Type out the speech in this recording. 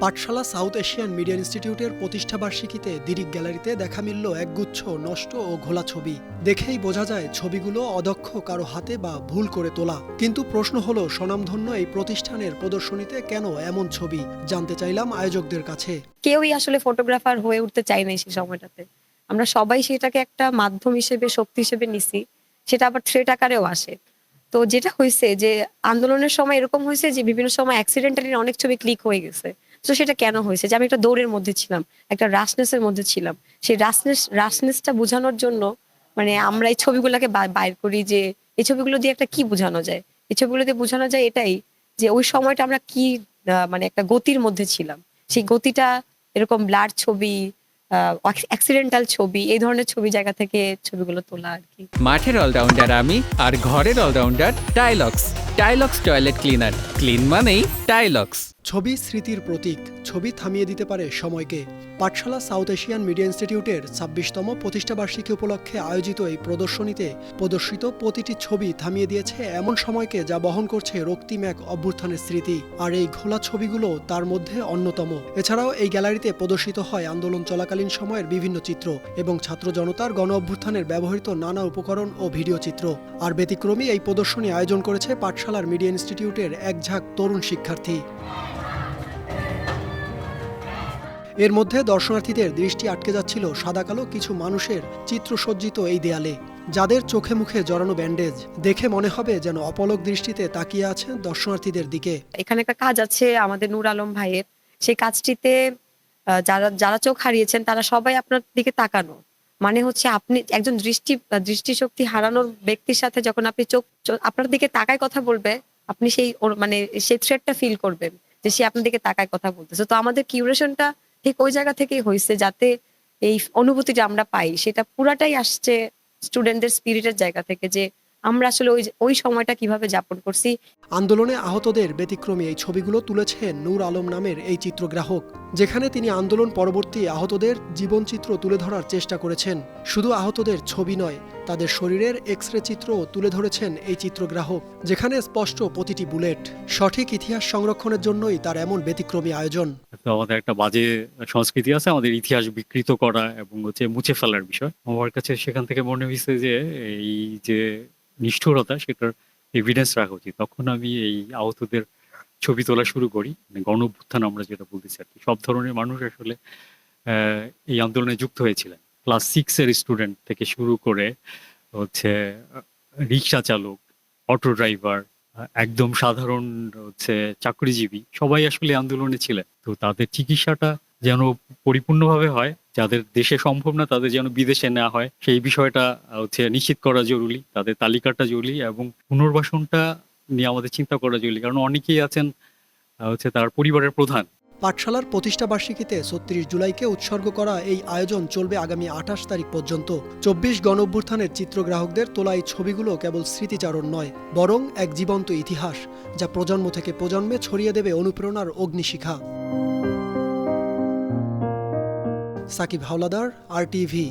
পাঠশালা south Asian media ইনস্টিটিউটের প্রতিষ্ঠাবার্ষিকীতে দিরিক গ্যালারিতে দেখা মিলল একগুচ্ছ নষ্ট ও ঘোলা ছবি। দেখেই বোঝা যায় ছবিগুলো অদক্ষ, কারও হাতে বা ভুল করে তোলা। কিন্তু প্রশ্ন হলো, স্বনামধন্য এই প্রতিষ্ঠানের প্রদর্শনীতে কেন এমন ছবি? জানতে চাইলাম আয়োজকদের কাছে। কেউই আসলে ফটোগ্রাফার হয়ে উঠতে চাই নাই সেই সময়টাতে। আমরা সবাই সেটাকে একটা মাধ্যম হিসেবে, শক্তি হিসেবে নিছি। সেটা আবার থ্রেট আকারেও আসে। তো যেটা হয়েছে যে, আন্দোলনের সময় এরকম হয়েছে যে, বিভিন্ন সময় অ্যাক্সিডেন্টালি অনেক ছবি ক্লিক হয়ে গেছে। তো সেটা কেন হয়েছে? যে আমি একটা দৌড়ের মধ্যে ছিলাম, একটা রাসনেসের মধ্যে ছিলাম। সেই রাসনেস, রাসনেসটা বোঝানোর জন্য মানে আমরা এই ছবিগুলোকে বাইর করি যে এই ছবিগুলো দিয়ে একটা কি বোঝানো যায়? এই ছবিগুলো দিয়ে বোঝানো যায় এটাই যে ওই সময়টা আমরা কি মানে একটা গতির মধ্যে ছিলাম। সেই গতিটা এরকম ব্লাড ছবি অ্যাক্সিডেন্টাল ছবি, এই ধরনের ছবি জায়গা থেকে ছবিগুলো তোলা আর কি। মাঠের অলরাউন্ডার আমি আর ঘরের allrounder Tylox. Tylox toilet cleaner. Clean মানেই টাইলক্স। ছবি স্মৃতির প্রতীক, ছবি থামিয়ে দিতে পারে সময়কে। পাঠশালা সাউথ এশিয়ান মিডিয়া ইনস্টিটিউটের ছাব্বিশতম প্রতিষ্ঠাবার্ষিকী উপলক্ষে আয়োজিত এই প্রদর্শনীতে প্রদর্শিত প্রতিটি ছবি থামিয়ে দিয়েছে এমন সময়কে যা বহন করছে রক্তিম এক অভ্যুত্থানের স্মৃতি। আর এই ঘোলা ছবিগুলো তার মধ্যে অন্যতম। এছাড়াও এই গ্যালারিতে প্রদর্শিত হয় আন্দোলন চলাকালীন সময়ের বিভিন্ন চিত্র এবং ছাত্র জনতার গণ অভ্যুত্থানের ব্যবহৃত নানা উপকরণ ও ভিডিও চিত্র। আর ব্যতিক্রমী এই প্রদর্শনী আয়োজন করেছে পাঠশালার মিডিয়া ইনস্টিটিউটের এক ঝাঁক তরুণ শিক্ষার্থী। এর মধ্যে দর্শনার্থীদের দৃষ্টি আটকে যাচ্ছিল সাদাকালো কিছু মানুষের চিত্রসজ্জিত এই দেয়ালে, যাদের চোখে মুখে জড়ানো ব্যান্ডেজ। দেখে মনে হবে যেন অপলক দৃষ্টিতে তাকিয়ে আছেন দর্শনার্থীদের দিকে। এখানে একটা কাজ আছে আমাদের নূর আলম ভাইয়ের। সেই কাজটিতে যারা যারা চোখ হারিয়েছেন তারা সবাই আপনার দিকে তাকানো। মানে হচ্ছে আপনি একজন দৃষ্টি, দৃষ্টিশক্তি হারানোর ব্যক্তির সাথে যখন আপনি চোখ আপনার দিকে তাকায় কথা বলবে, আপনি সেই মানে সেই থ্রেটটা ফিল করবেন যে সে আপনার দিকে তাকায় কথা বলতেছে। তো আমাদের কিউরেশনটা ঠিক ওই জায়গা থেকেই হয়েছে যাতে এই অনুভূতিটা আমরা পাই, সেটা পুরাটাই আসছে স্টুডেন্টদের স্পিরিটের জায়গা থেকে যে আমরা আসলে ওই ওই সময়টা কীভাবে যাপন করছি। আন্দোলনে আহতদের ব্যতিক্রমী এই ছবিগুলো তুলেছেন নূর আলম নামের এই চিত্রগ্রাহক। যেখানে তিনি আন্দোলন পরবর্তী আহতদের জীবনচিত্র তুলে ধরার চেষ্টা করেছেন। শুধু আহতদের ছবি নয়, তাদের শরীরের এক্স রে চিত্রও তুলে ধরেছেন এই চিত্রগ্রাহক, যেখানে স্পষ্ট প্রতিটি বুলেট। সঠিক ইতিহাস সংরক্ষণের জন্যই তার এমন ব্যতিক্রমী আয়োজন। আমাদের একটা বাজে সংস্কৃতি আছে, আমাদের ইতিহাস বিকৃত করা এবং হচ্ছে মুছে ফেলার বিষয়। আমার কাছে সেখান থেকে মনে হয়েছে যে এই যে নিষ্ঠুরতা, সেটার এভিডেন্স রাখা উচিত। তখন আমি এই আহতদের ছবি তোলা শুরু করি মানে গণ অভ্যুত্থান আমরা যেটা বলতেছি আর কি। সব ধরনের মানুষ আসলে এই আন্দোলনে যুক্ত হয়েছিলেন। ক্লাস সিক্সের স্টুডেন্ট থেকে শুরু করে হচ্ছে রিক্সা চালক অটো ড্রাইভার একদম সাধারণ হচ্ছে চাকরিজীবী, সবাই আসলে আন্দোলনে ছিলেন। তো তাদের চিকিৎসাটা যেন পরিপূর্ণভাবে হয়, যাদের দেশে সম্ভব না, তাদের যেন বিদেশে নেওয়া হয়, সেই বিষয়টা হচ্ছে নিশ্চিত করা জরুরি, তাদের তালিকাটা জরুরি এবং পুনর্বাসনটা নিয়ে আমাদের চিন্তা করা জরুরি কারণ অনেকেই আছেন হচ্ছে তার পরিবারের প্রধান। পাঠশালার প্রতিষ্ঠাবার্ষিকীতে ছত্রিশ জুলাইকে উৎসর্গ করা এই আয়োজন চলবে আগামী আঠাশ তারিখ পর্যন্ত। চব্বিশ গণ অভ্যুত্থানের চিত্রগ্রাহকদের তোলা এই ছবিগুলো কেবল স্মৃতিচারণ নয়, বরং এক জীবন্ত ইতিহাস, যা প্রজন্ম থেকে প্রজন্মে ছড়িয়ে দেবে অনুপ্রেরণার অগ্নিশিখা। Sakib Howlader, R TV